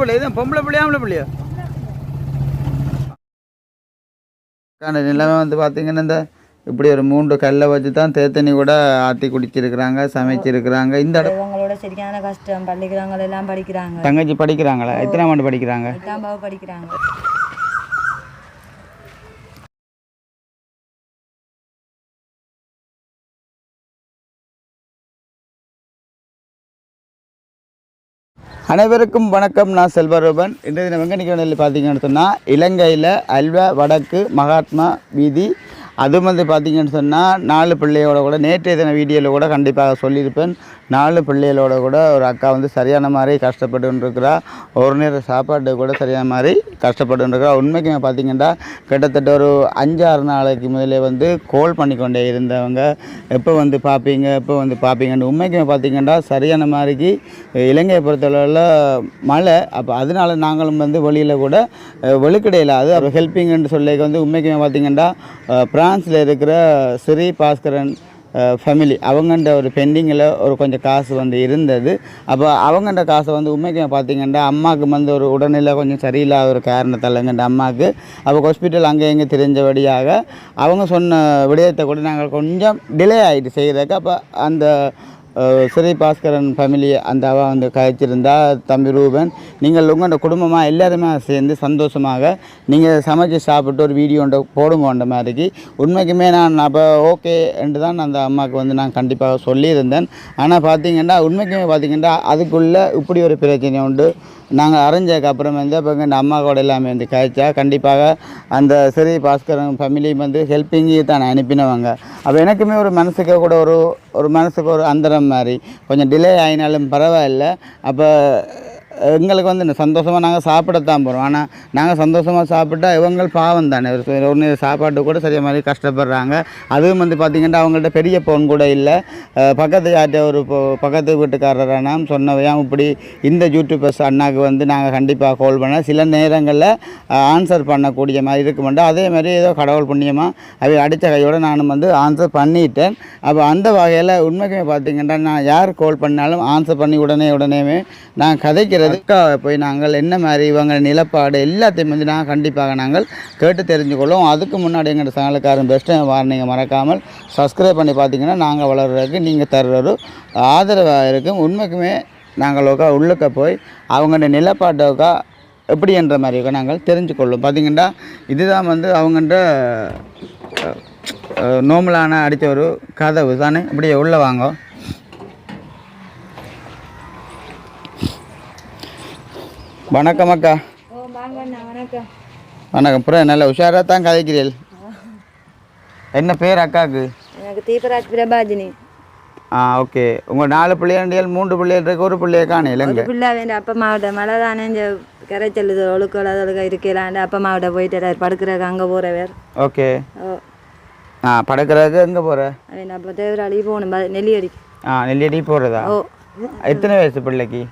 பிள்ளை பொம்பளை பிள்ளையா ஆம்பளை பிள்ளையா? அந்த நிலைமை வந்து பார்த்தீங்கன்னா இந்த இப்படி ஒரு மூன்று கல்லை வச்சு தான் தேத்தண்ணி கூட ஆற்றி குடிச்சிருக்கிறாங்க சமைச்சிருக்கிறாங்க. இந்த இடம் இவங்களோட சரியான கஷ்டம் பள்ளிக்கூடங்கள் எல்லாம் படிக்கிறாங்க. தங்கச்சி படிக்கிறாங்களா? எத்தனை ஆண்டு படிக்கிறாங்க? படிக்கிறாங்க. அனைவருக்கும் வணக்கம். நான் செல்வரூபன். இன்றைய தினம் எங்கே நிற்கிறேன் பார்த்தீங்கன்னு சொன்னால் இலங்கையில் அல்வா வடக்கு மகாத்மா வீதி அது வந்து பார்த்தீங்கன்னு சொன்னால் நாலு பிள்ளையோட கூட நேற்றைய தின வீடியோவில் கூட கண்டிப்பாக சொல்லியிருப்பேன். நாலு பிள்ளைகளோட கூட ஒரு அக்கா வந்து சரியான மாதிரி கஷ்டப்பட்டுருக்கிறா ஒரு நேரம் சாப்பாடு கூட சரியான மாதிரி கஷ்டப்பட்டுருக்கிறா உண்மைக்கு உண்மைக்குமே பார்த்தீங்கன்னா கிட்டத்தட்ட ஒரு அஞ்சாறு நாளைக்கு முதலே வந்து கோல் பண்ணி கொண்டே இருந்தவங்க. எப்போ வந்து பார்ப்பீங்க எப்போ வந்து பார்ப்பீங்கன்னு உண்மைக்குமே பார்த்தீங்கன்னா சரியான மாதிரிக்கு இலங்கையை பொறுத்தளவில் மழை. அப்போ அதனால நாங்களும் வந்து வெளியில் கூட அஹ், வெளுக்கடையில் அது ஒரு சொல்லி வந்து உண்மைக்குமே பார்த்தீங்கன்னா பிரான்ஸில் இருக்கிற ஸ்ரீ பாஸ்கரன் ஃபேமிலி அவங்கண்ட ஒரு பெண்டிங்கில் ஒரு கொஞ்சம் காசு வந்து இருந்தது. அப்போ அவங்கண்ட காசை வந்து உண்மைக்கு பார்த்தீங்கன்னா அம்மாவுக்கு வந்து ஒரு உடல்நிலை கொஞ்சம் சரியில்லாத ஒரு காரணத்தால் எங்கள்ட அம்மாவுக்கு அப்போ ஹாஸ்பிட்டல் அங்கே எங்கே தெரிஞ்சபடியாக அவங்க சொன்ன விடயத்தை கூட நாங்கள் கொஞ்சம் டிலே ஆகிட்டு செய்கிறதுக்கு அப்போ அந்த ஸ்ரீ பாஸ்கரன் ஃபேமிலி அந்த அவ வந்து கழிச்சிருந்தா தம்பி ரூபன் நீங்கள் உங்களோட குடும்பமாக எல்லாருமே சேர்ந்து சந்தோஷமாக நீங்கள் சமைச்சு சாப்பிட்டு ஒரு வீடியோ ஒன்று போடுங்கன்ற மாதிரிக்கு. உண்மைக்குமே நான் அப்போ ஓகே என்று தான் அந்த அம்மாவுக்கு வந்து நான் கண்டிப்பாக சொல்லியிருந்தேன். ஆனால் பார்த்தீங்கன்னா உண்மைக்குமே பார்த்தீங்கன்னா அதுக்குள்ளே இப்படி ஒரு பிரச்சனை உண்டு. நாங்கள் அரைஞ்சதுக்கு அப்புறம் வந்து இப்போ எங்கள் அம்மா கூட எல்லாமே வந்து கழிச்சா கண்டிப்பாக அந்த ஸ்ரீ பாஸ்கரன் ஃபேமிலியும் வந்து ஹெல்ப்பிங்கு தான் அனுப்பினவங்க. அப்போ எனக்குமே ஒரு மனசுக்கு கூட ஒரு ஒரு மனசுக்கு ஒரு அந்தரம் மாதிரி. கொஞ்சம் டிலே ஆகினாலும் பரவாயில்ல. அப்போ எங்களுக்கு வந்து இந்த சந்தோஷமாக நாங்கள் சாப்பிடத்தான் போகிறோம் ஆனால் நாங்கள் சந்தோஷமாக சாப்பிட்டா இவங்க பாவம் தானே. ஒரு சாப்பாட்டு கூட சரியாக மாதிரி கஷ்டப்படுறாங்க. அதுவும் வந்து பார்த்திங்கன்னா அவங்கள்ட்ட பெரிய பொன் கூட இல்லை. பக்கத்து யார்கிட்ட ஒரு பக்கத்து வீட்டுக்காரரானா சொன்னவையாம் இப்படி இந்த யூடியூபர்ஸ் அண்ணாக்கு வந்து நாங்கள் கண்டிப்பாக கால் பண்ண? சில நேரங்களில் ஆன்சர் பண்ணக்கூடிய மாதிரி இருக்குமெண்டா அதே மாதிரி ஏதோ கடவுள் புண்ணியமாக அவை அடித்த கையோட நானும் வந்து ஆன்சர் பண்ணிட்டேன். அப்போ அந்த வகையில் உண்மைக்குமே பார்த்திங்கன்னா நான் யார் கால் பண்ணாலும் ஆன்சர் பண்ணி உடனே உடனே நான் கதைக்கிறது அதுக்காக போய் நாங்கள் என்ன மாதிரி இவங்க நிலப்பாடு எல்லாத்தையும் வந்து நாங்கள் கண்டிப்பாக நாங்கள் கேட்டு தெரிஞ்சுக்கொள்வோம். அதுக்கு முன்னாடி எங்கள் சேனலுக்காரன் பெஸ்ட்டு வார்னிங்கை மறக்காமல் சப்ஸ்கிரைப் பண்ணி பார்த்தீங்கன்னா நாங்கள் வளர்கிறதுக்கு நீங்கள் தர்ற ஒரு ஆதரவாக இருக்கும். உண்மைக்குமே நாங்கள் ஒக்கா உள்ளுக்க போய் அவங்களோட நிலப்பாட்டோக்கா எப்படி என்ற மாதிரி நாங்கள் தெரிஞ்சுக்கொள்ளும். பார்த்தீங்கன்னா இதுதான் வந்து அவங்கள்ட்ட நோமலான அடித்த ஒரு கதவு. தானே? இப்படியே உள்ளே வாங்க. வணக்கம் அக்கா. வணக்கம். வணக்கம். அப்புறம் நல்ல உஷாராக தான் கதைக்கிறீள்? என்ன பேர் அக்காவுக்கு? எனக்கு தீபராஜ் பிரபாஜினி. ஆ ஓகே. உங்கள் நாலு பிள்ளையாண்டியல் மூன்று பிள்ளைகள் இருக்கு ஒரு பிள்ளைய காணையில் ஒரு எங்கே பிள்ளை வேண்டிய அப்பா மாவட்ட மழை தானே இந்த கரைச்சல் இது ஒழுக்கோட ஒழுக்க இருக்கலாண்டு அப்பா மாவட்ட போயிட்டு படுக்கிறக்கு அங்கே போகிறவர் ஓகே. ஓ. ஆ படுக்கிறதுக்கு எங்கே போகிற அவன் அப்போ தேவராளி போகணும் நெல்லியடிக்கு. ஆ நெல்லியடி போகிறதா ஓ. எத்தனை வயசு பிள்ளைக்கு?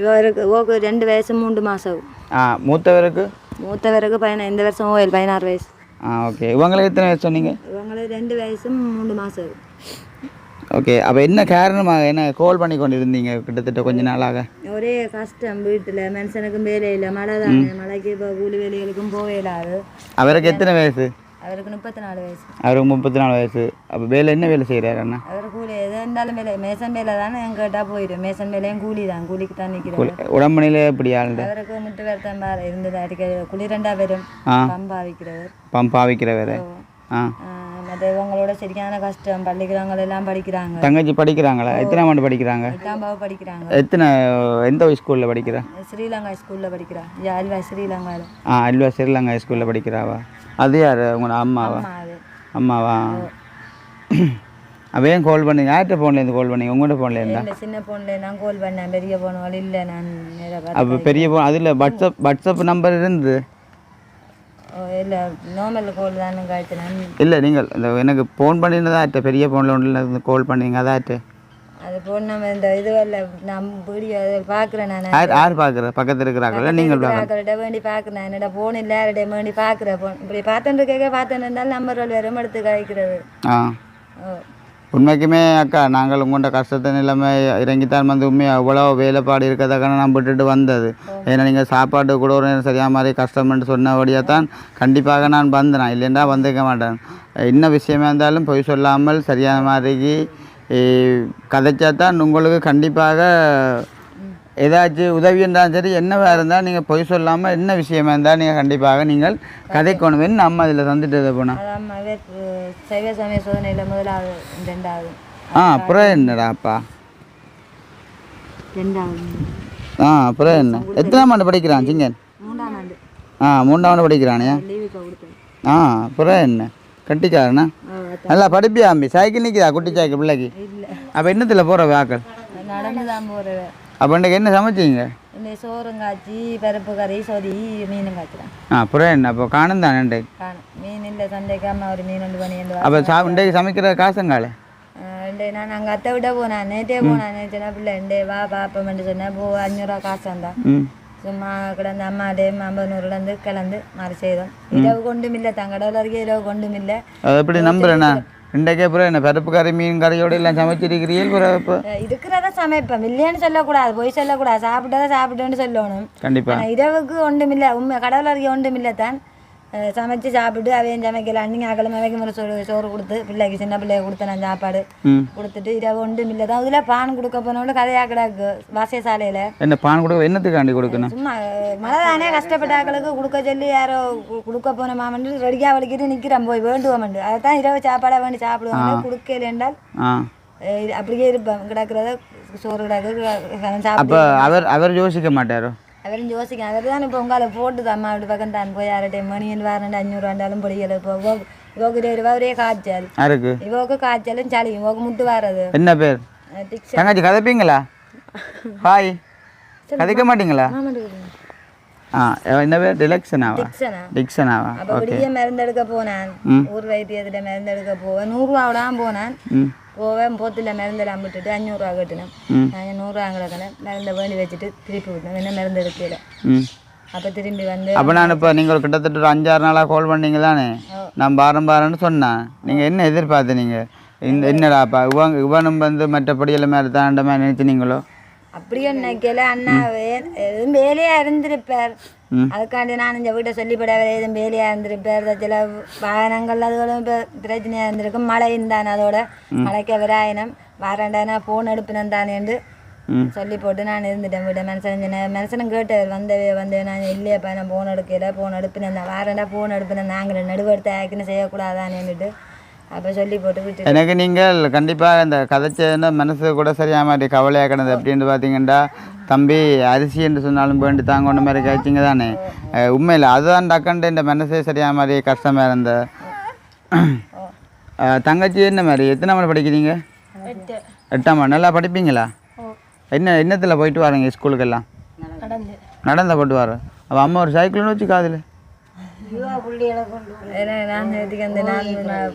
இவருக்கு ஓக்கு ரெண்டு வயசு மூன்று மாதம் ஆ மூத்தவருக்கு? மூத்தவருக்கு பதினா இந்த வருஷம் ஓயில் பதினாறு வயசு. ஆ ஓகே. இவங்களுக்கு எத்தனை வயசு சொன்னீங்க? இவங்களுக்கு ரெண்டு வயசும் மூன்று மாதம் ஓகே. அப்போ என்ன காரணமாக என்ன கால் பண்ணி கொண்டு இருந்தீங்க கிட்டத்தட்ட கொஞ்ச நாளாக? ஒரே கஷ்டம் வீட்டில் மனுஷனுக்கும் வேலை இல்லை. மழை தானே. மழைக்கு இப்போ கூலி வேலைகளுக்கும் போக இல்லாது. அவருக்கு எத்தனை வயசு? அவருக்கு முப்பத்தி நாலு வயசு. அவருக்கு முப்பத்தி நாலு வயசு. அப்போ வேலை என்ன வேலை செய்கிறாரு அண்ணா? அவர் கூலி எது இருந்தாலும் வேலை மேசன் வேலை தானே கேட்டால் போயிடும். மேசன் வேலையும் கூலி தான் கூலிக்கு தான் நிற்கிறேன் உடம்புநிலை எப்படி ஆளுண்டு அவருக்கு முட்டு வருத்தம் பாரு இருந்தது. அடிக்க குளிரெண்டா வரும். பம்பா விற்கிறவர் பம்பா விற்கிற வேறு ஆ. மற்ற இவங்களோட சரியான கஷ்டம். பள்ளிக்கூடங்கள் எல்லாம் படிக்கிறாங்க. தங்கச்சி படிக்கிறாங்களா? எத்தனை ஆண்டு படிக்கிறாங்க? எட்டாம் பாவு படிக்கிறாங்க. எத்தனை எந்த ஸ்கூலில் படிக்கிறா? ஸ்ரீலங்கா ஸ்கூலில் படிக்கிறா. அல்வா ஸ்ரீலங்காவில் ஆ அல்வா ஸ்ரீலங்கா ஸ்கூலில் படிக்கிறாவா? அது யார்? உங்களோட அம்மாவா? அம்மாவா? அவன் ஏன் கால் பண்ணீங்க? யார்கிட்ட ஃபோன்லேருந்து கால் பண்ணீங்க? உங்கள்கிட்ட ஃபோன்லேருந்தா சின்ன பொண்ணுல நான் கால் பண்ணேன். பெரிய பொண்ணு இல்லை நான் அப்போ பெரிய ஃபோன் அதில் வாட்ஸ்அப் வாட்ஸ்அப் நம்பர் இருந்தது? இல்லை நார்மல் கால் தான் காய்ச்சினேன் இல்லை நீங்கள் இந்த எனக்கு ஃபோன் பண்ணினதாட்ட பெரிய ஃபோனில் ஒன்றில் இருந்து கால் பண்ணீங்க அதாட்டு அது போன் நம்ம இந்த இது வரல நான் வீடியோ பார்க்குறேன் நான். யார் யார் பார்க்குற பக்கத்தில் இருக்கிறாங்களா? நீங்கள் பார்க்குற பார்க்குறத வேண்டி பார்க்குறேன் என்னோட போன் இல்லை யார்கிட்ட வேண்டி பார்க்குறேன் போன் இப்படி பார்த்துட்டு கேட்க பார்த்துட்டு இருந்தாலும் நம்பர் வரும் எடுத்து காய்க்கிறது ஆ. உண்மைக்குமே அக்கா நாங்கள் உங்கள்கிட்ட கஷ்டத்தை நிலைமை இறங்கித்தான் வந்து உண்மையாக அவ்வளோ வேலைப்பாடு இருக்கிறதுக்கான நான் விட்டுட்டு வந்தது. ஏன்னா நீங்கள் சாப்பாடு கூட ஒரு சரியாக மாதிரி கஷ்டம்னு சொன்னபடியாக தான் கண்டிப்பாக நான் வந்தேன்? இல்லைன்னா வந்திருக்க மாட்டேன். என்ன விஷயமா இருந்தாலும் பொய் சொல்லாமல் சரியான மாதிரிக்கு கதைச்சா தான் உங்களுக்கு கண்டிப்பாக ஏதாச்சும் உதவி இருந்தாலும் சரி என்னவா இருந்தால் நீங்கள் பொய் சொல்லாமல் என்ன விஷயமா இருந்தால் நீங்கள் கண்டிப்பாக நீங்கள் கதைக்கணும் என்ன அம்மா இதில் தந்துட்டு போனால் சைவ சமய சோதனையில் முதலாவது ரெண்டாவது. ஆ அப்புறம் என்னடா அப்பா? ரெண்டாவது. ஆ அப்புறம் என்ன? எத்தனாம் ஆண்டு படிக்கிறான் சிங்கன்? மூன்றாம் ஆண்டு. ஆ மூன்றாம் ஆண்டு படிக்கிறானே? ஆ அப்புறம் என்ன? கட்டிக்காரண்ணா நல்லா படிப்பியா அம்பி சைக்கிள் நிற்கிதா குட்டி சைக்கிள் பிள்ளைக்கு? அப்போ என்னத்தில் போகிற வாக்கள்? அப்போ இன்றைக்கு என்ன சமைச்சிங்க? இந்த சோறும் காய்ச்சி பருப்பு கறி சொதி மீனும் காய்ச்சிதான். ஆ அப்புறம் என்ன? அப்போ காணும் தானே இன்றைக்கு? மீன் இல்லை சந்தைக்கு அம்மா ஒரு மீன் ஒன்று பண்ணி அப்போ சா இன்றைக்கு சமைக்கிற காசுங்காலே ரெண்டு நான் அங்கே அத்தை விட போனேன். நேற்றே போனேன். நேற்று பிள்ளை ரெண்டே வா பாப்போம்னு சொன்னேன் போ அஞ்சூறுவா காசு ம். சும்மா கிடந்து அம்மாடே ஐம்பது நூறுலேருந்து கிளந்து மாதிரி செய்தோம் இரவு கொண்டும் இல்லை தங்கடவில் வரைக்கும் இரவு கொண்டும் இல்லை அது எப்படி நம்புறேண்ணா இன்றைக்கே அப்புறம் என்ன பருப்பு கறி மீன் கறியோடு எல்லாம் சமைச்சிருக்கிறீர்கள் பிறகு இப்போ இருக்கிறத சமைப்பேன் இல்லைன்னு சொல்லக்கூடாது போய் சொல்லக்கூடாது சாப்பிட்டதை சாப்பிட்டேன்னு சொல்லணும் கண்டிப்பாக இரவுக்கு ஒன்றும் இல்லை உண்மை கடவுள் வரைக்கும் ஒன்றும் இல்லை தான் சமைச்சு சாப்பிட்டு அவையும் சமைக்கல அன்னைக்கு அகலம் வைக்கும் போது சோறு சோறு கொடுத்து பிள்ளைக்கு சின்ன பிள்ளைக்கு கொடுத்த நான் சாப்பாடு கொடுத்துட்டு இரவு ஒன்றும் இல்லை தான் இதில் பான் கொடுக்க போனவங்களும் கதையாக கிடக்கு வாசியசாலையில் என்ன பான் கொடுக்க என்னத்துக்காண்டி கொடுக்கணும் சும்மா மழை தானே கஷ்டப்பட்ட ஆட்களுக்கு கொடுக்க சொல்லி யாரோ கொடுக்க போன மாமன் ரெடியாக வலிக்கிட்டு நிற்கிறோம் போய் வேண்டுவோம் அதை தான் இரவு சாப்பாடாக வேண்டி சாப்பிடுவாங்க கொடுக்கல என்றால் அப்படியே இருப்பேன் கிடக்கிறத சோறு கிடக்கு அப்போ அவர் அவர் யோசிக்க மாட்டாரோ அவரும் யோசிக்க அவர் தான் இப்போ உங்களை போட்டுது அம்மா அப்படி பக்கம் தான் போய் அரை டைம் மணியன் வாரண்டு அஞ்சூறு ரெண்டாலும் பொடியல இப்போ இவோக்கு இருபது ரூபா ஒரே காய்ச்சல் இவோக்கு காய்ச்சலும் சளி இவோக்கு முட்டு வாரது என்ன பேர் தங்கச்சி கதைப்பீங்களா ஹாய் கதைக்க மாட்டீங்களா ஆ என்ன பேர் டிலக்ஷனாவா டிக்ஷனா டிக்ஷனாவா அப்போ விடிய மருந்தெடுக்க போனேன் ஊர் வைத்தியத்துல மருந்தெடுக்க போவேன் நூறுரூவாவோட போனேன் ம் போவேன் போத்தில் மருந்தெல்லாம் விட்டுட்டு அஞ்சூறுரூவா கட்டினேன். நான் நூறுரூவா கிடக்கினேன் மருந்தை வேண்டி வச்சுட்டு திருப்பி விட்டேன் என்ன மருந்து எடுக்கல அப்போ திரும்பி வந்து அப்போ நான் இப்போ நீங்கள் கிட்டத்தட்ட ஒரு அஞ்சாறு நாளாக கால் பண்ணீங்க தானே நான் பாரம் பாரம்னு சொன்னேன் நீங்கள் என்ன எதிர்பார்த்து நீங்கள் இந்த என்னடாப்பா இவன் இவனும் வந்து மற்றபடி எல்லாம் மாதிரி தாண்ட மாதிரி நினைச்சினீங்களோ அப்படியே நினைக்கல அண்ணா வே- எதுவும் வேலையா இருந்திருப்பார். அதுக்காண்டி நான் இந்த வீட்டை சொல்லிப்பட எதுவும் வேலையா இருந்திருப்பார் சில வாகனங்கள் அதுகளும் இப்போ பிரச்சனையா இருந்திருக்கும். மழையும் தானே அதோட. மழைக்க விராயனம் வாரண்டானா ஃபோன் எடுப்பினம் தானேண்டு சொல்லி போட்டு நான் இருந்துட்டேன் வீட்டை. மனுஷன் மனுஷனும் கேட்டவர் வந்தவே வந்து நான் இல்லையாப்பா நான் ஃபோன் எடுக்கல. ஃபோன் எடுப்பினேன் வாரண்டா ஃபோன் எடுப்பினேன் நாங்கள் நடுவெடுத்து ஆக்கின்னு செய்யக்கூடாதானேன்னுட்டு அப்போ சொல்லி போட்டு விட்டு எனக்கு நீங்கள் கண்டிப்பாக இந்த கதைச்சதுன்னு மனசு கூட சரியாக மாதிரி கவலையாக கிடந்தது அப்படின்னு பார்த்தீங்கன்னா தம்பி அரிசி என்று சொன்னாலும் வேண்டி தாங்க ஒன்று மாதிரி கழிச்சிங்க தானே. உண்மையில் அதுதான் டக்குன்ட்டு இந்த மனசே சரியாக மாதிரி கஷ்டமாக இருந்த. தங்கச்சி என்ன மாதிரி எத்தனை மணி படிக்கிறீங்க? எட்டாம் மணி நல்லா படிப்பீங்களா? என்ன என்னத்தில் போயிட்டு வரீங்க ஸ்கூலுக்கெல்லாம்? நடந்து. நடந்த போட்டு வர அப்போ அம்மா ஒரு சைக்கிள்னு வச்சு காதில். ஏன்னா நான் நேற்றுக்கு அந்த நான்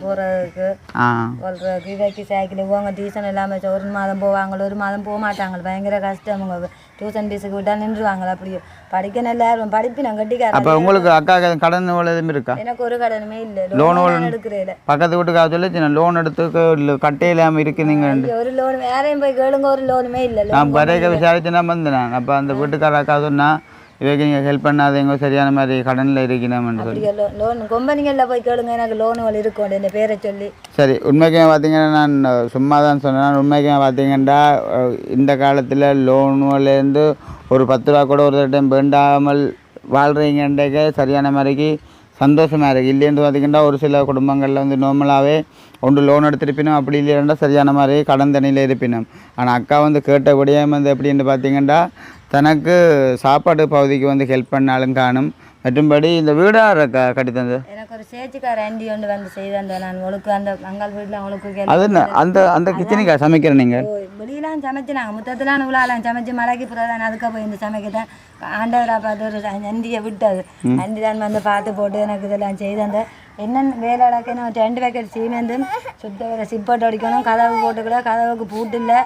போகிறதுக்கு ஆ. சொல்கிறதுக்கு இவைக்கு சைக்கிள் போவாங்க டியூஷன் இல்லாமல் ஒரு மாதம் போவாங்க ஒரு மாதம் போக மாட்டாங்க பயங்கர கஷ்டம். அவங்க டியூஷன் ஃபீஸுக்கு விட்டால் நின்றுவாங்க அப்படியே படிக்க நல்லா இருக்கும் படிப்பு நான் கட்டிக்கார அப்போ உங்களுக்கு அக்காவுக்கு கடன் எதுவும் இருக்கா? எனக்கு ஒரு கடனுமே இல்லை. லோன் எடுக்கிறேன். பக்கத்து வீட்டுக்காக சொல்லி சின்ன லோன் எடுத்து கட்டே இல்லாமல் இருக்குதுங்க ஒரு லோன் வேறையும் போய் கேளுங்க ஒரு லோனுமே இல்லை. நான் பரேக்க விசாரிச்சுனா வந்து நான் அப்போ அந்த வீட்டுக்கார அக்கா சொன்னா இவைக்கு நீங்கள் ஹெல்ப் பண்ணாதீங்க சரியான மாதிரி கடனில் இருக்கணும்னு சொல்லி லோன் கம்பெனிகளில் போய் கேளுங்க எனக்கு லோனுகள் இருக்கும் இந்த பேரை சொல்லி சரி உண்மைக்கே பார்த்தீங்கன்னா நான் சும்மா தான் சொன்னேன் உண்மைக்கே பார்த்தீங்கன்னா இந்த காலத்தில் லோனுலேருந்து ஒரு பத்து ரூபா கூட ஒரு டைம் வேண்டாமல் வாழ்கிறீங்கன்றக்கே சரியான மாதிரிக்கு சந்தோஷமாக இருக்குது இல்லைன்னு பார்த்தீங்கன்னா ஒரு சில குடும்பங்களில் வந்து நார்மலாகவே ஒன்று லோன் எடுத்திருப்பினும் அப்படி இல்லைன்னா சரியான மாதிரி கடன் தண்ணியில் இருப்பினும் ஆனால் அக்கா வந்து கேட்டபடியே வந்து எப்படின்னு பார்த்தீங்கன்னா தனக்கு சாப்பாடு பகுதிக்கு வந்து ஹெல்ப் பண்ணாலும் காணும். மற்றும்படி இந்த வீடாக க கட்டி தந்தது ஒரு சேச்சுக்கார ஆண்டி ஒன்று வந்து செய்து அந்த நான் ஒழுக்கு அந்த அங்காள் வீட்டில் கேள்வி அது என்ன? அந்த அந்த கிச்சனுக்கா? சமைக்கிறேன் நீங்கள் வெளியெல்லாம் சமைச்சு நாங்கள் முத்தத்தெல்லாம் உலாலாம். சமைச்சு மழைக்கு பிறகு அதுக்கு போய் இந்த சமைக்கதான் ஆண்டவரா பார்த்து ஒரு அந்தியை விட்டது அந்தி தான் வந்து பார்த்து போட்டு எனக்கு இதெல்லாம் செய்து அந்த என்னென்ன வேலை நடக்கணும் ரெண்டு பேக்கெட் சீமெந்தும் சுத்த வேலை சிப்போட்டு அடிக்கணும். கதவு போட்டுக்கூட கதவுக்கு பூட்டு இல்லை.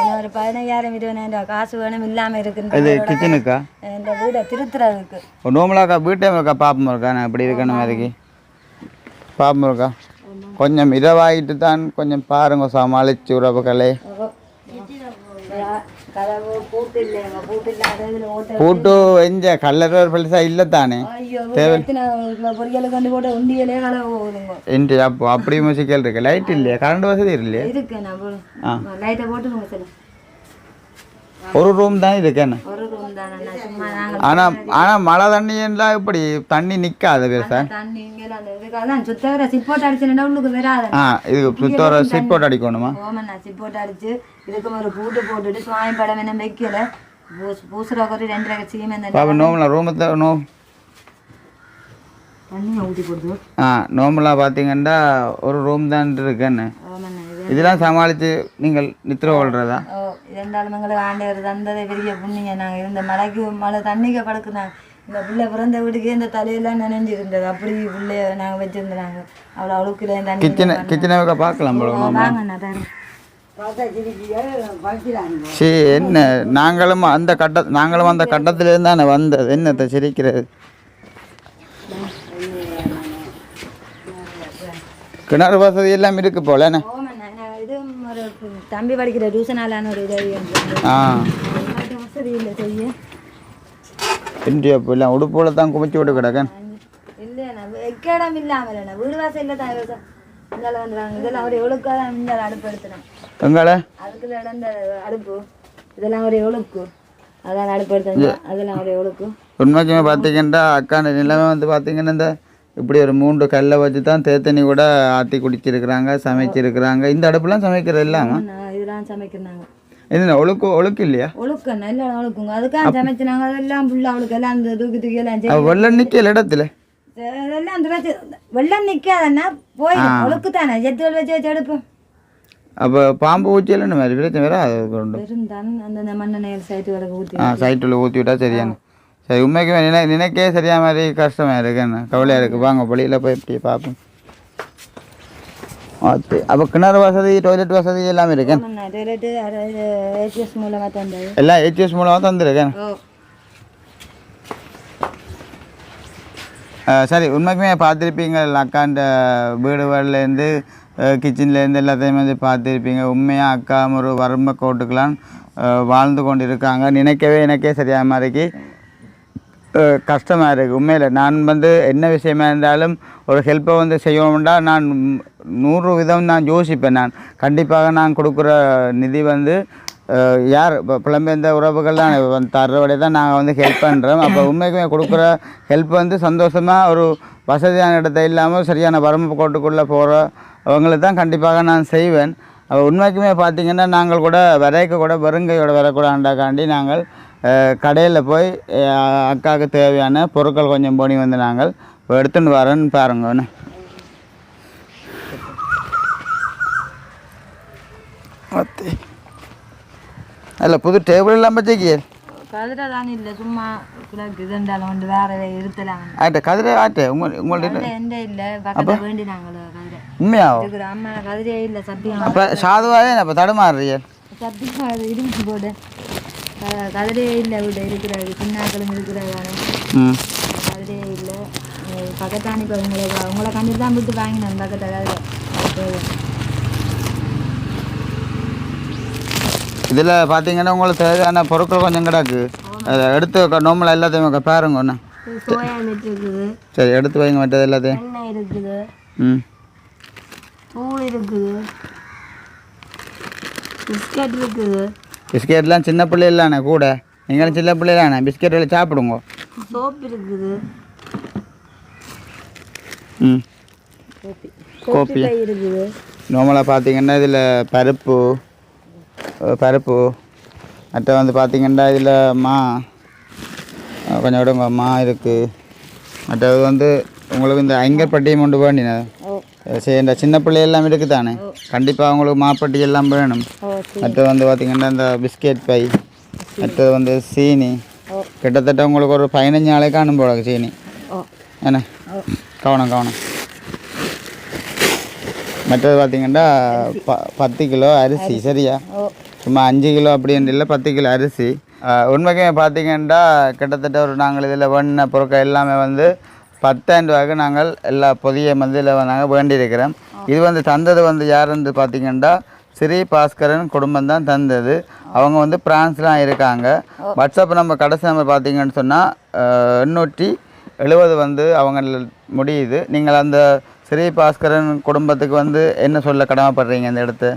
என்ன ஒரு பதினையாயிரம் இருபதாயிரம் ரூபா காசு வேணும் இல்லாமல் இருக்குன்னு கிச்சனுக்கா இந்த வீடை திருத்துறதுக்கு. நோமலாக்கா வீட்டை பாப்பம் இருக்கா? நான் இப்படி இருக்கணும் மாதிரிக்கு பாப்பம் இருக்கா கொஞ்சம் இரவாயிட்டு தான் கொஞ்சம் பாருங்க சமாளிச்சு உறவுகளே பூட்டு எஞ்ச கல்லர் பெருசா இல்லை தானே அப்படி முசிக்கல் இருக்கு லைட் இல்லையா கரண்ட் வசதி இல்லையா இருக்கு நான் ஆ. லைட்டை போட்டுருங்க சார் ஒரு ரூம் தான் இருக்கு என்ன? ஆனா ஆனா மழை தண்ணி எல்லாம் இப்படி தண்ணி நிக்காது பெருசா ஆ இது சுத்தோர அடிக்கணுமா? அடிச்சு இதுக்கு ஒரு பூட்டு போட்டுட்டு சுவாமி படம் என்ன வைக்கல. பூசு பூசுற ஒரு ரெண்டு ரக சீமை நோ ஆ நோம்பலாம் பார்த்தீங்கன்னா ஒரு ரூம் தான் இருக்குன்னு இதெல்லாம் சமாளித்து நீங்கள் நித்திர கொள்றதா? இருந்தாலும் எங்களுக்கு ஆண்டவர் தந்ததே பெரிய புண்ணியம் நாங்கள் இருந்த மழைக்கு மழை தண்ணிக்கு படுக்குனாங்க. இந்த பிள்ளை பிறந்த வீட்டுக்கே இந்த தலையெல்லாம் நினைஞ்சு இருந்தது அப்படி பிள்ளைய நாங்கள் வச்சுருந்தாங்க அவ்வளோ அழுக்குல தண்ணி கிச்சனை கிச்சனை பார்க்கலாம் வாங்கண்ணா தரேன். சரி என்ன? நாங்களும் அந்த கட்ட நாங்களும் அந்த கட்டத்திலிருந்து தானே வந்தது. என்னத்தை சிரிக்கிறது? கிணறு வசதி எல்லாம் இருக்கு போல என்ன? ஓமண்ணா நான் இது ஒரு தம்பி படிக்கிற டியூஷனாலான ஒரு உதவி. ஆ. வசதி இல்லை செய்ய. இன்றைய இப்போ எல்லாம் உடுப்போல தான் குமிச்சு விட்டு கிடக்கேன். இல்லைண்ணா வைக்கடம் இல்லாமல் இல்லைண்ணா வீடு வாசல் இல்லை தான் இந்தால வந்துடுறாங்க. இதெல்லாம் ஒரு எவ்வளோக்கா இந்த அடுப்பு எடுத்துனேன் எங்களை? அதுக்குள்ள இடந்த அடுப்பு. இதெல்லாம் ஒரு எவ்வளோக்கு அதான் அடுப்பு எடுத்தாங்க அதெல்லாம் ஒரு எவ்வளோக்கு உண்மைக்குமே பார்த்தீங்கன்னா அக்கான நிலைமை வந்து பார்த்தீங்கன்னா இந்த இப்படி ஒரு மூன்று கல்லை வச்சு தான் தேத்தண்ணி கூட ஆற்றி குடிச்சிருக்கிறாங்க சமைச்சிருக்கிறாங்க. இந்த அடுப்புலாம் சமைக்கிறது இல்லாமல் நான் இதெல்லாம் சமைக்கிறாங்க. என்ன ஒழுக்கு ஒழுக்கு இல்லையா? ஒழுக்க நல்ல ஒழுக்குங்க. அதுக்காக சமைச்சினாங்க. அதெல்லாம் ஃபுல்லாக அவளுக்கு எல்லாம் அந்த தூக்கி தூக்கி எல்லாம் வெள்ளம் நிற்கல இடத்துல? ராத்திரி வெள்ளம் நிற்காதண்ணா போயிடும். ஒழுக்கு தானே ஜெத்துகள் வச்சு வச்சு எடுப்போம் அப்போ பாம்பு ஊற்றியல் இந்த மாதிரி பிரச்சனை வேற அது கொண்டு அந்த மண்ணெண்ணெயில் சைட்டு ஊற்றி ஆ சைட்டில் ஊற்றி விட்டா சரியான சரி உண்மைக்குமே நினை நினைக்கே சரியா மாதிரி கஷ்டமாக இருக்கு என்ன? கவலையாக இருக்குது வாங்க வெளியில் போய் இப்படி பார்ப்போம். அது அப்போ கிணறு வசதி டாய்லெட் வசதி எல்லாமே இருக்கேன் எல்லாம் ஹெச்எஸ் மூலமாக தந்துருக்கேன் சரி உண்மைக்குமே பார்த்துருப்பீங்க. அக்காண்ட வீடுகள்லேருந்து கிச்சன்லேருந்து எல்லாத்தையும் வந்து பார்த்துருப்பீங்க. உண்மையாக அக்கா ஒரு வறுமை கோட்டுக்கெல்லாம் அஹ் வாழ்ந்து கொண்டு இருக்காங்க நினைக்கவே எனக்கே சரியாக மாதிரிக்கு கஷ்டமாக இருக்குது உண்மையில் நான் வந்து என்ன விஷயமா இருந்தாலும் ஒரு ஹெல்ப்பை வந்து செய்யணும்டா நான் நூறு விதம் நான் யோசிப்பேன் நான். கண்டிப்பாக நான் கொடுக்குற நிதி வந்து யார் இப்போ புலம்பெயர்ந்த உறவுகள் தான் வந்து தர்றவடைய தான் நாங்கள் வந்து ஹெல்ப் பண்ணுறோம் அப்போ உண்மைக்குமே கொடுக்குற ஹெல்ப் வந்து சந்தோஷமாக ஒரு வசதியான இடத்த இல்லாமல் சரியான வரம்பு கோட்டுக்குள்ளே போகிற அவங்களுக்கு தான் கண்டிப்பாக நான் செய்வேன். அப்போ உண்மைக்குமே பார்த்திங்கன்னா நாங்கள் கூட வரைக்க கூட வெறுங்கையோட வரக்கூடாண்டாக்காண்டி நாங்கள் கடையில் போய் அக்காவுக்கு தேவையான பொருட்கள் கொஞ்சம் போனி வந்து நாங்கள் எடுத்துன்னு வரேன்னு பாருங்க என்ன. அத்தி. அதில் புது டேபிள் எல்லாம் வச்சுக்கியே கதிரை தானே இல்லை சும்மா கிழக்கு இருந்தாலும் வந்து வேற இருத்தலாம் ஆட்ட கதிரை ஆட்டு உங்கள் உங்கள்ட்ட கதிரை எந்த இல்லை. பக்கத்தில் வேண்டினாங்களோ கதிரை. இல்லை சத்தியம். அப்போ சாதுவாகவே அப்போ தடுமாறுறியே? சத்தியம் அது இடிஞ்சு போடு. க- கதிரையே இல்லை விட இருக்கிறது சின்னாக்களும் இருக்கிறது தானே ம். கதிரையே இல்லை. பக்கத்தானி இப்போ உங்களை உங்களை கண்டு தான் விட்டு வாங்கினேன் பக்கத்தை கதிரை அது போதும். இதில் பார்த்தீங்கன்னா உங்களுக்கு தேவையான பொருட்கள் கொஞ்சம் கிடக்கு. அதை எடுத்து நோம்பலாக எல்லாத்தையும் பாருங்க ஒன்று சரி எடுத்து வைங்க மற்றது எல்லாத்தையும். இருக்குது. ம். தூள் இருக்குது. பிஸ்கட் இருக்குது. பிஸ்கெட்லாம் சின்ன பிள்ளைகளாண்ணே கூட? நீங்களும் சின்ன பிள்ளைகளாண்ணே பிஸ்கெட் எல்லாம் சாப்பிடுங்க. சோப் இருக்குது. ம். கோப்பி இருக்குது. நார்மலாக பார்த்தீங்கன்னா இதில் பருப்பு பருப்பு. மற்ற வந்து பார்த்தீங்கன்னா இதில் மா கொஞ்சம் விடுங்க மா இருக்குது மற்றது வந்து உங்களுக்கு இந்த ஐங்கற்பட்டியும் கொண்டு வேண்டினது ஓ சரி இந்த சின்ன பிள்ளை எல்லாம் இருக்குது தானே கண்டிப்பாக அவங்களுக்கு மாப்பட்டி எல்லாம் வேணும் மற்றது வந்து பார்த்திங்கன்னா இந்த பிஸ்கெட் பை மற்றது வந்து சீனி. கிட்டத்தட்ட உங்களுக்கு ஒரு பதினஞ்சு நாளைக்கு காணும் போல சீனி. என்ன? கவனம் கவனம். மற்றது பார்த்தீங்கன்னா ப பத்து கிலோ அரிசி சரியா? சும்மா அஞ்சு கிலோ அப்படின்னு இல்லை பத்து கிலோ அரிசி. ஆஹ் உண்மைக்குமே பார்த்தீங்கன்னா கிட்டத்தட்ட ஒரு நாங்கள் இதில் பண்ண பொருட்கள் எல்லாமே வந்து பத்தாயிரம் ரூபாய்க்கு நாங்கள் எல்லா புதிய மந்தியில் நாங்கள் வேண்டியிருக்கிறோம். இது வந்து தந்தது வந்து யாருன்னு பார்த்தீங்கன்னா ஸ்ரீ பாஸ்கரன் குடும்பம் தான் தந்தது. அவங்க வந்து பிரான்ஸ்லாம் இருக்காங்க. வாட்ஸ்அப் நம்ம கடைசி நம்பர் பார்த்தீங்கன்னு சொன்னால் எண்ணூற்றி எழுபது வந்து அவங்க முடியுது. நீங்கள் அந்த ஸ்ரீ பாஸ்கரன் குடும்பத்துக்கு வந்து என்ன சொல்ல கடமைப்படுறீங்க இந்த இடத்து?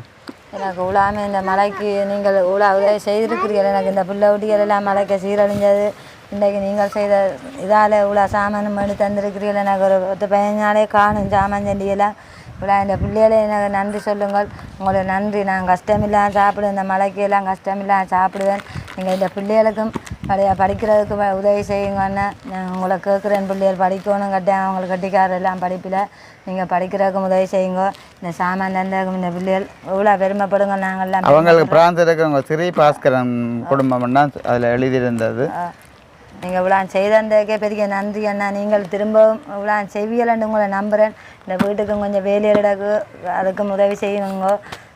எனக்கு உழாமல் இந்த மலைக்கு நீங்கள் உழா உதவி செய்திருக்கிறீர்கள். எனக்கு இந்த பிள்ளை குட்டிகள் எல்லாம் மலைக்கு சீரழிஞ்சது. இன்றைக்கு நீங்கள் செய்த இதால் இவ்வளோ சாமானும் பண்ணி தந்திருக்கிறீர்கள் எனக்கு ஒரு பத்து பதினஞ்சு நாளே காணும் சாமான் சண்டியெல்லாம். இவ்வளோ இந்த பிள்ளைகளை எனக்கு நன்றி சொல்லுங்கள். உங்களுக்கு நன்றி. நான் கஷ்டமில்லாம சாப்பிடுவேன். இந்த மலைக்கு எல்லாம் கஷ்டமில்லாம சாப்பிடுவேன். நீங்கள் இந்த பிள்ளைகளுக்கும் பழைய படிக்கிறதுக்கு உதவி செய்யுங்கன்னு நான் உங்களை கேட்குறேன். பிள்ளைகள் படிக்கணும் கட்டாயம் அவங்களுக்கு கட்டிக்காரர் எல்லாம் படிப்பில். நீங்கள் படிக்கிறதுக்கும் உதவி செய்யுங்க. இந்த சாமான் தந்ததுக்கும் இந்த பிள்ளைகள் எவ்வளோ பெருமைப்படுங்க. நாங்கள்லாம் அவங்களுக்கு பிரான்ஸ் இருக்கிறவங்க ஸ்ரீ பாஸ்கரன் குடும்பம் தான் அதில் எழுதியிருந்தது. நீங்கள் இவ்வளோ செய்ததுக்கே பெரிய நன்றி அண்ணா. நீங்கள் திரும்பவும் இவ்வளோ செவியலன்னு உங்களை நம்புகிறேன். இந்த வீட்டுக்கும் கொஞ்சம் வேலையிடக்கு அதுக்கும் உதவி செய்யுங்க.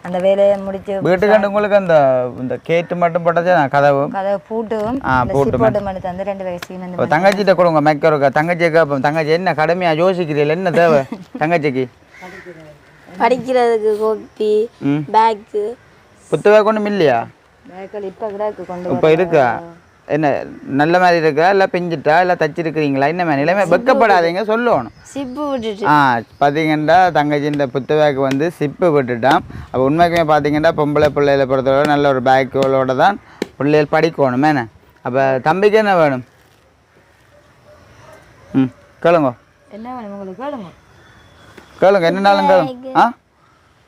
அந்த வேலையை முடித்து வீட்டுக்காண்டு உங்களுக்கு அந்த இந்த கேட்டு மட்டும் போட்டதே நான் கதவும் கதவை பூட்டுவும் பூட்டு மட்டும் தந்து ரெண்டு வயசையும் வந்து இப்போ தங்கச்சிட்ட கொடுங்க மெக்கருக்கா தங்கச்சியை கேட்போம் தங்கச்சி என்ன கடுமையாக யோசிக்கிறீர்கள்? என்ன தேவை? தங்கச்சிக்கு. படிக்கிறதுக்கு கோப்பி பேக்கு புத்தகம் ஒன்றும் இல்லையா இப்போ இருக்கா என்ன நல்ல மாதிரி இருக்கா? இல்லை பிஞ்சிட்டா? இல்லை தச்சிருக்கிறீங்களா? என்ன மாதிரி? நிலைமை வெக்கப்படாதீங்க சொல்லணும். சிப்பு விட்டுட்டு. ஆ பார்த்தீங்கன்னா தங்கச்சி இந்த புத்தவேக்கு வந்து சிப்பு விட்டுட்டான். அப்போ உண்மைக்குமே பார்த்தீங்கன்னா பொம்பளை பிள்ளைகளை பொறுத்தவரை நல்ல ஒரு பேக்கோட தான் பிள்ளைகள் படிக்கணும். என்ன? அப்போ தம்பிக்கு என்ன வேணும்? ம் கேளுங்க. என்ன வேணும்? உங்களுக்கு கேளுங்க. கேளுங்க என்னனாலும் கேளுங்க. ஆ?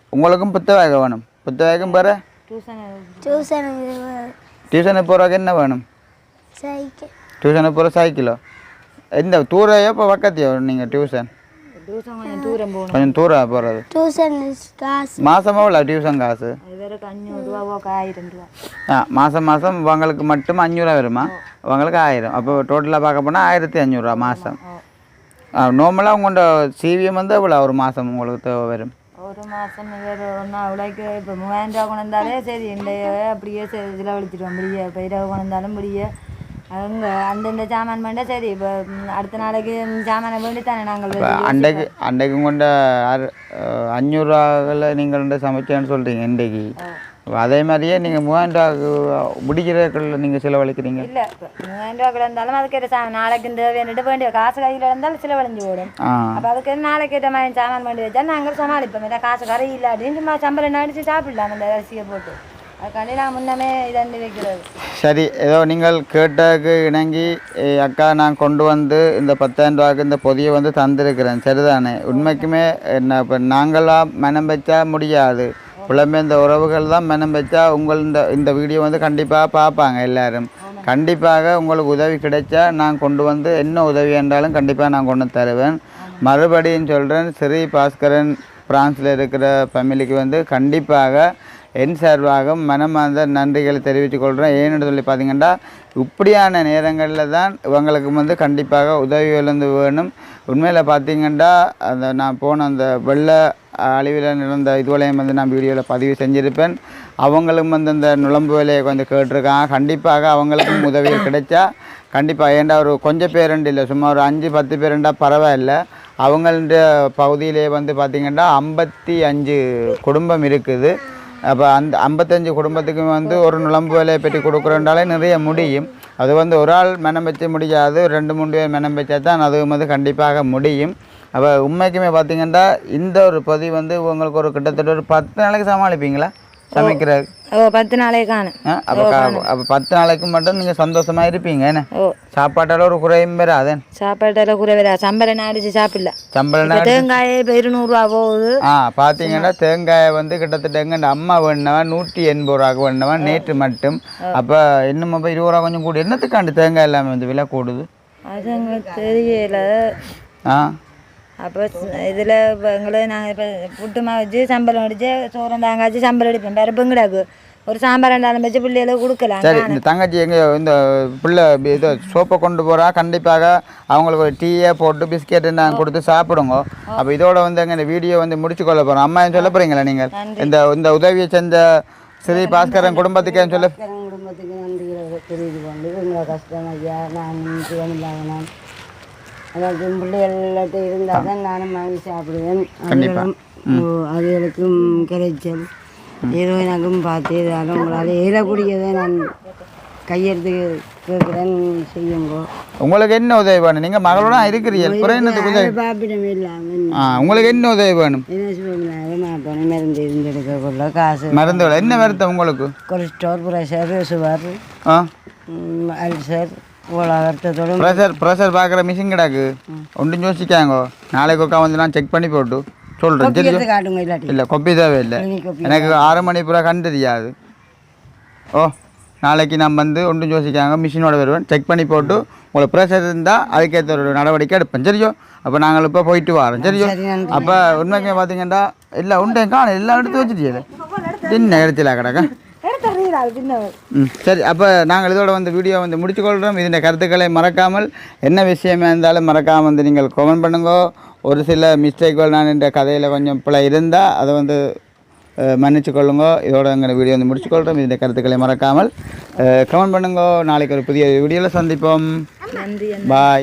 உங்களுக்கும் புத்தவேகம் வேணும். புத்தவேகம் பெற டியூஷன் டியூஷனுக்கு டியூஷனுக்கு போகிறதுக்கு என்ன வேணும்? சைக்கிள் டியூஷனுக்கு போகிற சைக்கிளோ எந்த தூரையோ இப்போ பக்கத்தையோ நீங்கள் டியூஷன் கொஞ்சம் தூரம் போகிறது டியூஷன் காசு? மாதமாக உள்ள டியூஷன் காசு அஞ்சூறுரூவா ஆ மாதம் மாதம் உங்களுக்கு மட்டும் அஞ்சூறுவா வருமா? உங்களுக்கு ஆயிரம். அப்போ டோட்டலாக பார்க்க போனால் ஆயிரத்தி அஞ்சூறுரூவா மாதம் நார்மலாக உங்களோட சிவிஎம் வந்து எவ்வளோ ஒரு மாதம் உங்களுக்கு தேவை வரும்? ஒரு மாதம் வேறு ஒன்றா அவ்வளோக்கு. இப்போ மூவாயிரம் ரூபா கொண்டு வந்தாலே சரி இந்த அப்படியே செலவழிச்சிடுவோம் முடிய இரவு கொண்டு வந்தாலும் முடிய. அவங்க அந்தந்த சாமான் பண்ணால் சரி இப்போ அடுத்த நாளைக்கு சாமானை வேண்டி தானே நாங்கள் அன்றைக்கு அன்றைக்கு கொண்ட அறு அஞ்சூறுரூவாவில் நீங்கள் சமைச்சேன்னு சொல்கிறீங்க இன்றைக்கு. அதே மாதிரியே நீங்கள் மூவாயிரம் ரூபா முடிக்கிறதுக்குள்ள நீங்கள் செலவழிக்கிறீங்க. இல்லை மூவாயிரம் ரூபா கிடந்தாலும் அதுக்கேற்ற சா நாளைக்கு இந்த வேண்டிட்டு வேண்டிய காசு கையில் இருந்தாலும் செலவழிஞ்சு போடும் அப்போ அதுக்கு நாளைக்கு ஏற்ற மாதிரி சாமான் பண்ணி வச்சா நாங்கள் சமாளிப்போம். இல்லை காசு கரை இல்லாட்டின்னு சும்மா சம்பளம் அடித்து சாப்பிடலாம் அந்த அரிசியை போட்டு. அதுக்காண்டி நான் முன்னமே இதண்டு வைக்கிறது. சரி ஏதோ நீங்கள் கேட்டதுக்கு இணங்கி அக்கா நான் கொண்டு வந்து இந்த பத்தாயிரம் ரூபாய்க்கு இந்த பொதியை வந்து தந்திருக்கிறேன். சரிதானே? உண்மைக்குமே என்ன இப்போ நாங்களாம் மனம் வச்சா முடியாது. புலம்பெயர்ந்த உறவுகள் தான் மனம் வச்சா உங்கள் இந்த இந்த வீடியோ வந்து கண்டிப்பாக பார்ப்பாங்க எல்லாரும். கண்டிப்பாக உங்களுக்கு உதவி கிடைச்சா நான் கொண்டு வந்து என்ன உதவி என்றாலும் கண்டிப்பாக நான் கொண்டு தருவேன். மறுபடியும் சொல்கிறேன் ஸ்ரீ பாஸ்கரன் பிரான்ஸில் இருக்கிற ஃபேமிலிக்கு வந்து கண்டிப்பாக என் சார்பாகவும் மனமார்ந்த நன்றிகளை தெரிவித்துக் கொள்கிறேன். ஏன்னு சொல்லி பார்த்தீங்கன்னா இப்படியான நேரங்களில் தான் இவங்களுக்கு வந்து கண்டிப்பாக உதவி வந்து வேணும். உண்மையில் பார்த்தீங்கன்னா அந்த நான் போன அந்த வெள்ள அழிவில் நடந்த இதுவலையும் வந்து நான் வீடியோவில் பதிவு செஞ்சுருப்பேன். அவங்களும் வந்து இந்த நுழம்பு வேலையை கொஞ்சம் கேட்டிருக்காங்க. கண்டிப்பாக அவங்களுக்கும் உதவி கிடைச்சா கண்டிப்பாக ஏன்டா ஒரு கொஞ்சம் பேருண்டு இல்லை சும்மா ஒரு அஞ்சு பத்து பேருண்டா பரவாயில்ல. அவங்களுடைய பகுதியிலே வந்து பார்த்திங்கன்னா ஐம்பத்தி அஞ்சு குடும்பம் இருக்குது. அப்போ அந்த ஐம்பத்தஞ்சு குடும்பத்துக்கும் வந்து ஒரு நுழம்பு வேலையை பெற்று கொடுக்குறோன்றாலே நிறைய முடியும். அது வந்து ஒரு ஆள் மெனம் வச்சு முடியாது ரெண்டு மூணு பேர் மெனம் வச்சா தான் அது வந்து கண்டிப்பாக முடியும். அப்போ உண்மைக்குமே பார்த்தீங்கன்னா இந்த ஒரு பதிவு வந்து உங்களுக்கு ஒரு கிட்டத்தட்ட ஒரு பத்து நாளைக்கு சமாளிப்பீங்களா? சமைக்கிறது ஓ பத்து நாளைக்கு காணும். ஆ அப்போ அப்போ பத்து நாளைக்கு மட்டும் நீங்கள் சந்தோஷமாக இருப்பீங்க என்ன? ஓ. சாப்பாட்டால் ஒரு குறையும் வராதேன் சாப்பாட்டில் கூட வேற சம்பளம் அடித்து சாப்பிடல. சம்பளம் தேங்காயே இப்போ இருநூறுவா போகுது. ஆ பார்த்தீங்கன்னா தேங்காயை வந்து கிட்டத்தட்ட எங்க அம்மா வேணுனவன் நூற்றி எண்பது ரூபாய்க்கு வேணுனவன் நேற்று மட்டும். அப்போ இன்னும் இப்போ இருபது ரூபா கொஞ்சம் கூடி. என்னத்துக்காண்டு தேங்காய் எல்லாமே வந்து விலை கூடுது? அது எங்களுக்கு தெரியல. ஆ. அப்போ இதில் இப்போ எங்களை நாங்கள் இப்போ புட்டுமா வச்சு சம்பளம் அடித்து சோறம் தாங்க வச்சு சம்பளம் அடிப்போம் வேறு பெங்கடாக்கு ஒரு சாம்பார் ரெண்டாலும் வச்சு பிள்ளைகளுக்கு கொடுக்கலாம் சரி இந்த தங்கச்சி எங்க இந்த பிள்ளை இது சோப்பை கொண்டு போகிறா கண்டிப்பாக அவங்களுக்கு ஒரு டீயை போட்டு பிஸ்கெட்டு நாங்கள் கொடுத்து சாப்பிடுங்க அப்போ இதோட வந்து எங்க இந்த வீடியோ வந்து முடிச்சு கொள்ள போகிறோம் அம்மா ஏன் சொல்ல போகிறீங்களா நீங்கள் இந்த இந்த உதவியை செஞ்ச ஸ்ரீ பாஸ்கரன் குடும்பத்துக்கு சொல்ல குடும்பத்துக்கு நன்றிகளை தெரிவித்து கொண்டு கஷ்டம் ஐயா நான் அதாவது பிள்ளைகள் எல்லாத்தையும் இருந்தால் தான் நானும் வாங்கி சாப்பிடுவேன். அதுகளும் ஓ, அதுகளுக்கும் கிடைச்சல். ஏதோ எனக்கும் பார்த்து ஏதாலும் உங்களால் ஏறக்கூடியதை நான் கையெடுத்து கேட்குறேன் செய்யுங்கோ. உங்களுக்கு என்ன உதவி வேணும்? நீங்கள் மகளோட இருக்கிறீர்கள். உங்களுக்கு என்ன உதவி வேணும்? மருந்து இருந்தெடுக்க காசு. மருந்து என்ன மருந்து உங்களுக்கு? கொலஸ்ட்ரால் ப்ரெஷர் சுகர் ஆ. அல்சர் ப்ரெஷர் ப்ரெஷர் பார்க்குற மிஷின் கிடாக்கு. ஒன்றும் யோசிக்காங்க. நாளைக்கு ஒக்கா வந்து நான் செக் பண்ணி போட்டு சொல்கிறேன் இல்லாட்டி. இல்லை கொப்பி தேவையில்லை. எனக்கு ஆறு மணி பூரா கண் தெரியாது. ஓ நாளைக்கு நான் வந்து ஒன்றும் யோசிக்காங்க மிஷினோட வருவேன். செக் பண்ணி போட்டு உங்களுக்கு ப்ரெஷர் இருந்தால் அதுக்கேற்ற ஒரு நடவடிக்கை எடுப்பேன். சரியோ? அப்போ நாங்கள் இப்போ போயிட்டு வரோம். சரியோ. அப்போ உண்மைக்கு பார்த்தீங்கன்னா இல்லை உண்டே காணும். எல்லாம் எடுத்து வச்சுட்டீங்க என்ன இடத்துல கிடக்க? சரி அப்போ நாங்கள் இதோட வந்து வீடியோ வந்து முடிச்சுக்கொள்கிறோம் இதன் கருத்துக்களை மறக்காமல் என்ன விஷயமா இருந்தாலும் மறக்காமல் வந்து நீங்கள் கமெண்ட் பண்ணுங்க. ஒரு சில மிஸ்டேக்கள் நான் இந்த கதையில் கொஞ்சம் பிழை இருந்தால் அதை வந்து மன்னிச்சு கொள்ளுங்க. இதோட எங்கள் வீடியோ வந்து முடிச்சுக்கொள்கிறோம் இந்த கருத்துக்களை மறக்காமல் கமெண்ட் பண்ணுங்க. நாளைக்கு ஒரு புதிய வீடியோவில் சந்திப்போம். பாய்